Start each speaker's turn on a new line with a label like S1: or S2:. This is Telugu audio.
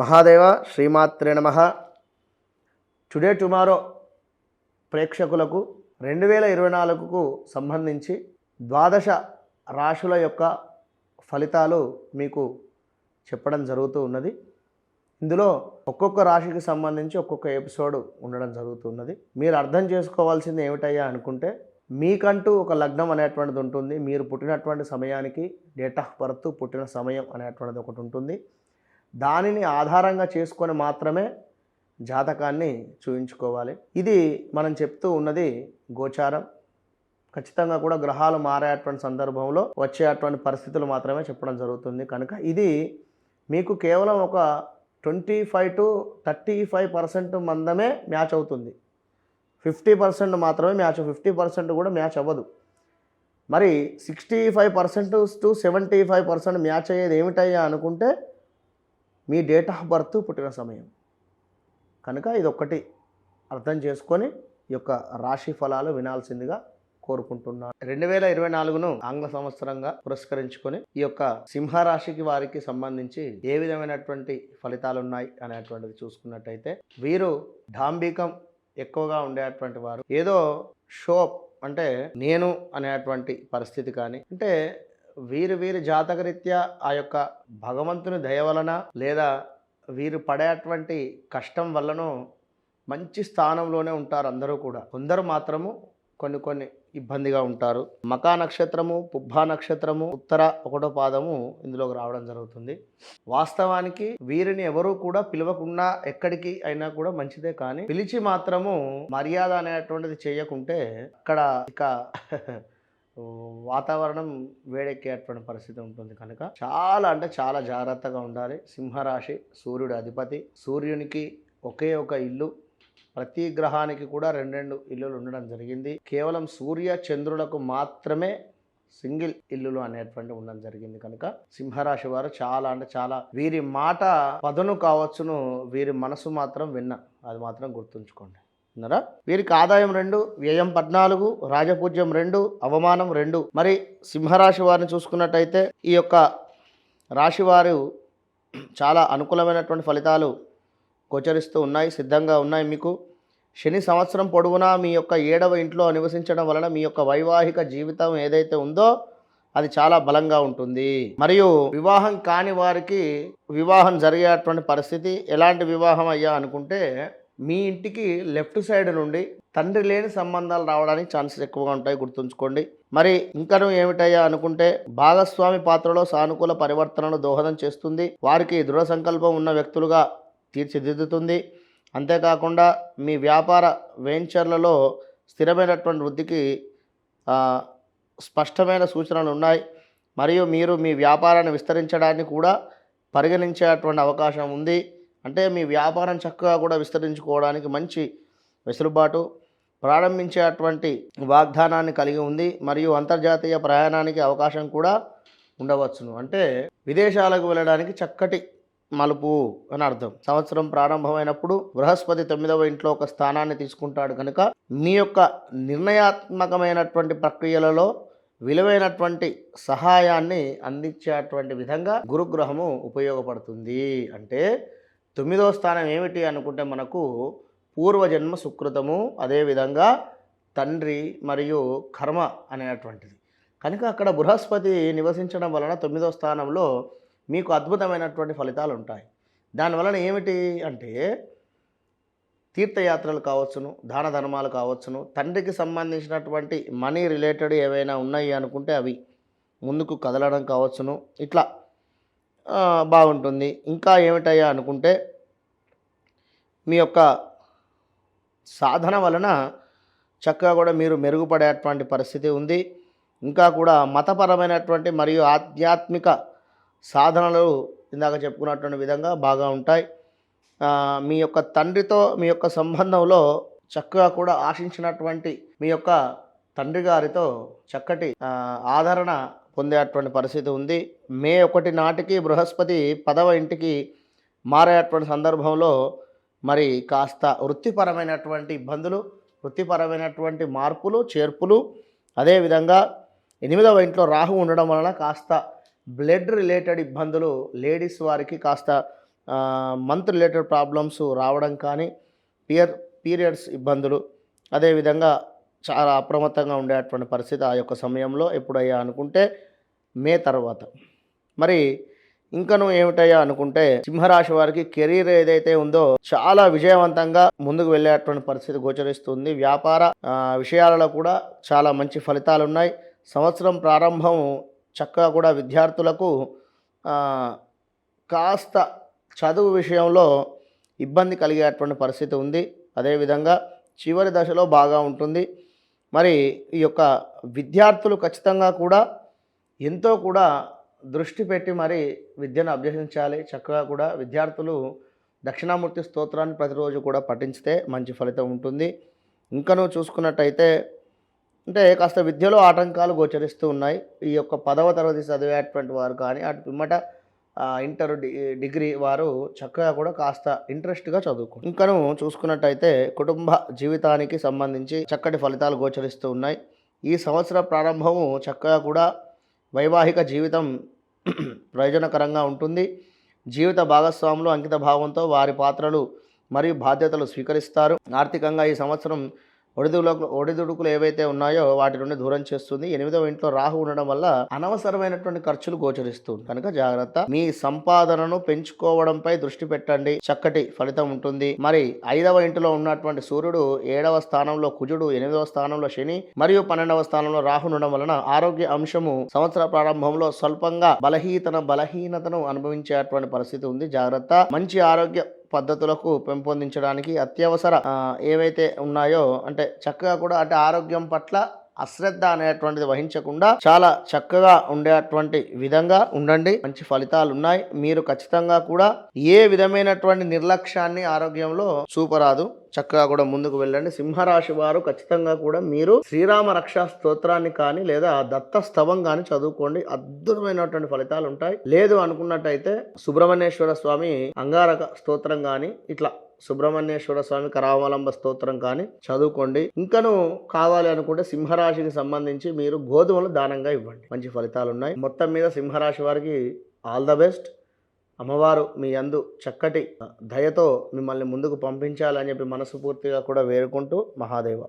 S1: మహాదేవ శ్రీమాత్రే నమ. టుడే టుమారో ప్రేక్షకులకు రెండు వేల ఇరవై నాలుగుకు సంబంధించి ద్వాదశ రాశుల యొక్క ఫలితాలు మీకు చెప్పడం జరుగుతూ ఉన్నది. ఇందులో ఒక్కొక్క రాశికి సంబంధించి ఒక్కొక్క ఎపిసోడ్ ఉండడం జరుగుతున్నది మీరు అర్థం చేసుకోవాల్సింది ఏమిటయ్యా అనుకుంటే మీకంటూ ఒక లగ్నం అనేటువంటిది ఉంటుంది. మీరు పుట్టినటువంటి సమయానికి డేట్ ఆఫ్ బర్త్ పుట్టిన సమయం అనేటువంటిది ఒకటి ఉంటుంది. దానిని ఆధారంగా చేసుకొని మాత్రమే జాతకాన్ని చూయించుకోవాలి. ఇది మనం చెప్తూ ఉన్నది గోచారం. ఖచ్చితంగా కూడా గ్రహాలు మారేటువంటి సందర్భంలో వచ్చేటువంటి పరిస్థితులు మాత్రమే చెప్పడం జరుగుతుంది. కనుక ఇది మీకు కేవలం ఒక twenty five to thirty five percent మందమే match అవుతుంది. ఫిఫ్టీ పర్సెంట్ మాత్రమే మ్యాచ్ ఫిఫ్టీ పర్సెంట్ కూడా మ్యాచ్ అవ్వదు. మరి sixty five percent to seventy five percent match అయ్యేది ఏమిటయ్యా అనుకుంటే మీ డేట్ ఆఫ్ బర్త్ పుట్టిన సమయం. కనుక ఇది ఒక్కటి అర్థం చేసుకొని ఈ యొక్క రాశి ఫలాలు వినాల్సిందిగా కోరుకుంటున్నాను. రెండు వేల ఇరవై నాలుగును ఆంగ్ల సంవత్సరంగా పురస్కరించుకొని ఈ యొక్క సింహరాశికి వారికి సంబంధించి ఏ విధమైనటువంటి ఫలితాలు ఉన్నాయి అనేటువంటిది చూసుకున్నట్టయితే వీరు డాంబికం ఎక్కువగా ఉండేటువంటి వారు. ఏదో షోప్ అంటే నేను అనేటువంటి పరిస్థితి కానీ అంటే వీరు వీరి జాతకరీత్యా ఆ యొక్క భగవంతుని దయ వలన లేదా వీరు పడేటువంటి కష్టం వల్లనో మంచి స్థానంలోనే ఉంటారు అందరూ కూడా. కొందరు మాత్రము కొన్ని కొన్ని ఇబ్బందిగా ఉంటారు. మకా నక్షత్రము పుబ్బా నక్షత్రము ఉత్తర ఒకటో పాదము ఇందులోకి రావడం జరుగుతుంది. వాస్తవానికి వీరిని ఎవరూ కూడా పిలవకుండా ఎక్కడికి అయినా కూడా మంచిదే కానీ పిలిచి మాత్రము మర్యాద అనేటువంటిది చేయకుంటే అక్కడ ఇక వాతావరణం వేడెక్కేటువంటి పరిస్థితి ఉంటుంది కనుక చాలా అంటే చాలా జాగ్రత్తగా ఉండాలి. సింహరాశి సూర్యుడు అధిపతి. సూర్యునికి ఒకే ఒక ఇల్లు. ప్రతి గ్రహానికి కూడా రెండు రెండు ఇల్లులు ఉండడం జరిగింది. కేవలం సూర్య చంద్రులకు మాత్రమే సింగిల్ ఇల్లులు అనేటువంటి ఉండడం జరిగింది కనుక సింహరాశి వారు చాలా అంటే చాలా వీరి మాట పదును కావచ్చును వీరి మనసు మాత్రం విన్న. అది మాత్రం గుర్తుంచుకోండి. ఉన్నారా వీరికి ఆదాయం రెండు వ్యయం పద్నాలుగు రాజపూజ్యం రెండు అవమానం రెండు. మరి సింహరాశి వారిని చూసుకున్నట్టయితే ఈ యొక్క రాశి వారు చాలా అనుకూలమైనటువంటి ఫలితాలు గోచరిస్తూ ఉన్నాయి సిద్ధంగా ఉన్నాయి మీకు. శని సంవత్సరం పొడవునా మీ యొక్క ఏడవ ఇంట్లో నివసించడం వలన మీ యొక్క వైవాహిక జీవితం ఏదైతే ఉందో అది చాలా బలంగా ఉంటుంది. మరియు వివాహం కాని వారికి వివాహం జరిగేటువంటి పరిస్థితి ఎలాంటి వివాహం అయ్యా అనుకుంటే మీ ఇంటికి లెఫ్ట్ సైడ్ నుండి తండ్రి లేని సంబంధాలు రావడానికి ఛాన్సెస్ ఎక్కువగా ఉంటాయి గుర్తుంచుకోండి. మరి ఇంకను ఏమిటయ్యా అనుకుంటే భాగస్వామి పాత్రలో సానుకూల పరివర్తనను దోహదం చేస్తుంది. వారికి దృఢ సంకల్పం ఉన్న వ్యక్తులుగా తీర్చిదిద్దుతుంది. అంతేకాకుండా మీ వ్యాపార వెంచర్లలో స్థిరమైనటువంటి వృద్ధికి స్పష్టమైన సూచనలు ఉన్నాయి. మరియు మీరు మీ వ్యాపారాన్ని విస్తరించడానికి కూడా పరిగణించేటువంటి అవకాశం ఉంది. అంటే మీ వ్యాపారం చక్కగా కూడా విస్తరించుకోవడానికి మంచి వెసులుబాటు ప్రారంభించేటువంటి వాగ్దానాన్ని కలిగి ఉంది. మరియు అంతర్జాతీయ ప్రయాణానికి అవకాశం కూడా ఉండవచ్చును. అంటే విదేశాలకు వెళ్ళడానికి చక్కటి మలుపు అని అర్థం. సంవత్సరం ప్రారంభమైనప్పుడు బృహస్పతి తొమ్మిదవ ఇంట్లో ఒక స్థానాన్ని తీసుకుంటాడు కనుక మీ యొక్క నిర్ణయాత్మకమైనటువంటి ప్రక్రియలలో విలువైనటువంటి సహాయాన్ని అందించేటువంటి విధంగా గురుగ్రహము ఉపయోగపడుతుంది. అంటే తొమ్మిదవ స్థానం ఏమిటి అనుకుంటే మనకు పూర్వజన్మ సుకృతము అదేవిధంగా తండ్రి మరియు కర్మ అనేటువంటిది కనుక అక్కడ బృహస్పతి నివసించడం వలన తొమ్మిదవ స్థానంలో మీకు అద్భుతమైనటువంటి ఫలితాలు ఉంటాయి. దానివలన ఏమిటి అంటే తీర్థయాత్రలు కావచ్చును దాన ధర్మాలు కావచ్చును తండ్రికి సంబంధించినటువంటి మనీ రిలేటెడ్ ఏవైనా ఉన్నాయి అనుకుంటే అవి ముందుకు కదలడం కావచ్చును. ఇట్లా బాగుంటుంది. ఇంకా ఏమిటయ్యా అనుకుంటే మీ యొక్క సాధన వలన చక్కగా కూడా మీరు మెరుగుపడేటువంటి పరిస్థితి ఉంది. ఇంకా కూడా మతపరమైనటువంటి మరియు ఆధ్యాత్మిక సాధనలు ఇందాక చెప్పుకున్నటువంటి విధంగా బాగా ఉంటాయి. మీ యొక్క తండ్రితో మీ యొక్క సంబంధంలో చక్కగా కూడా ఆశించినటువంటి మీ యొక్క తండ్రి గారితో చక్కటి ఆదరణ పొందేటువంటి పరిస్థితి ఉంది. మే ఒకటి నాటికి బృహస్పతి పదవ ఇంటికి మారేటువంటి సందర్భంలో మరి కాస్త వృత్తిపరమైనటువంటి ఇబ్బందులు వృత్తిపరమైనటువంటి మార్పులు చేర్పులు అదేవిధంగా ఎనిమిదవ ఇంట్లో రాహు ఉండడం వలన కాస్త బ్లడ్ రిలేటెడ్ ఇబ్బందులు లేడీస్ వారికి కాస్త మంత్ రిలేటెడ్ ప్రాబ్లమ్స్ రావడం కానీ పియర్ పీరియడ్స్ ఇబ్బందులు అదేవిధంగా చాలా అప్రమత్తంగా ఉండేటువంటి పరిస్థితి ఆ యొక్క సమయంలో ఎప్పుడయ్యా అనుకుంటే మే తర్వాత. మరి ఇంకను ఏమిటయ్యా అనుకుంటే సింహరాశి వారికి కెరీర్ ఏదైతే ఉందో చాలా విజయవంతంగా ముందుకు వెళ్ళేటువంటి పరిస్థితి గోచరిస్తుంది. వ్యాపార విషయాలలో కూడా చాలా మంచి ఫలితాలు ఉన్నాయి సంవత్సరం ప్రారంభం చక్కగా కూడా విద్యార్థులకు కాస్త చదువు విషయంలో ఇబ్బంది కలిగేటువంటి పరిస్థితి ఉంది. అదేవిధంగా చివరి దశలో బాగా ఉంటుంది. మరి ఈ యొక్క విద్యార్థులు ఖచ్చితంగా కూడా ఎంతో కూడా దృష్టి పెట్టి మరి విద్యను అభ్యసించాలి. చక్కగా కూడా విద్యార్థులు దక్షిణామూర్తి స్తోత్రాన్ని ప్రతిరోజు కూడా పఠించితే మంచి ఫలితం ఉంటుంది. ఇంకనూ చూసుకున్నట్టయితే అంటే కాస్త విద్యలో ఆటంకాలు గోచరిస్తూ ఉన్నాయి. ఈ యొక్క పదవ తరగతి చదివేటువంటి వారు కానీ అటు పిమ్మట ఇంటర్ డి డిగ్రీ వారు చక్కగా కూడా కాస్త ఇంట్రెస్ట్గా చదువుకో ఇంకను చూసుకున్నట్టయితే కుటుంబ జీవితానికి సంబంధించి చక్కటి ఫలితాలు గోచరిస్తూ ఉన్నాయి. ఈ సంవత్సర ప్రారంభము చక్కగా కూడా వైవాహిక జీవితం ప్రయోజనకరంగా ఉంటుంది. జీవిత భాగస్వాములు అంకిత భావంతో వారి పాత్రలు మరియు బాధ్యతలు స్వీకరిస్తారు. ఆర్థికంగా ఈ సంవత్సరం ఒడిదుడుకులు ఒడిదుడుకులు ఏవైతే ఉన్నాయో వాటి నుండి దూరం చేస్తుంది. ఎనిమిదవ ఇంట్లో రాహు ఉండడం వల్ల అనవసరమైనటువంటి ఖర్చులు గోచరిస్తుంది కనుక జాగ్రత్త. మీ సంపాదనను పెంచుకోవడంపై దృష్టి పెట్టండి. చక్కటి ఫలితం ఉంటుంది. మరి ఐదవ ఇంటిలో ఉన్నటువంటి సూర్యుడు ఏడవ స్థానంలో కుజుడు ఎనిమిదవ స్థానంలో శని మరియు పన్నెండవ స్థానంలో రాహు ఉండడం వలన ఆరోగ్య అంశము సంవత్సర ప్రారంభంలో స్వల్పంగా బలహీతన బలహీనతను అనుభవించేటువంటి పరిస్థితి ఉంది. జాగ్రత్త. మంచి ఆరోగ్య పద్ధతులకు పెంపొందించడానికి అత్యవసర ఏవైతే ఉన్నాయో అంటే చక్కగా కూడా అంటే ఆరోగ్యం పట్ల అశ్రద్ధ అనేటువంటిది వహించకుండా చాలా చక్కగా ఉండేటువంటి విధంగా ఉండండి. మంచి ఫలితాలు ఉన్నాయి మీరు ఖచ్చితంగా కూడా ఏ విధమైనటువంటి నిర్లక్ష్యాన్ని ఆరోగ్యంలో చూపరాదు. చక్కగా కూడా ముందుకు వెళ్ళండి. సింహరాశి వారు ఖచ్చితంగా కూడా మీరు శ్రీరామ రక్షా స్తోత్రాన్ని కానీ లేదా దత్త స్తవం కానీ చదువుకోండి. అద్భుతమైనటువంటి ఫలితాలు ఉంటాయి లేదు అనుకున్నట్టయితే సుబ్రహ్మణ్యేశ్వర స్వామి అంగారక స్తోత్రం కానీ ఇట్లా సుబ్రహ్మణ్యేశ్వర స్వామి కరావలంబ స్తోత్రం కానీ చదువుకోండి. ఇంకను కావాలి అనుకుంటే సింహరాశికి సంబంధించి మీరు గోధుమలు దానంగా ఇవ్వండి. మంచి ఫలితాలు ఉన్నాయి మొత్తం మీద సింహరాశి వారికి ఆల్ ద బెస్ట్. అమ్మవారు మీ అందు చక్కటి దయతో మిమ్మల్ని ముందుకు పంపించాలని చెప్పి మనస్ఫూర్తిగా కూడా వేడుకుంటూ మహాదేవ.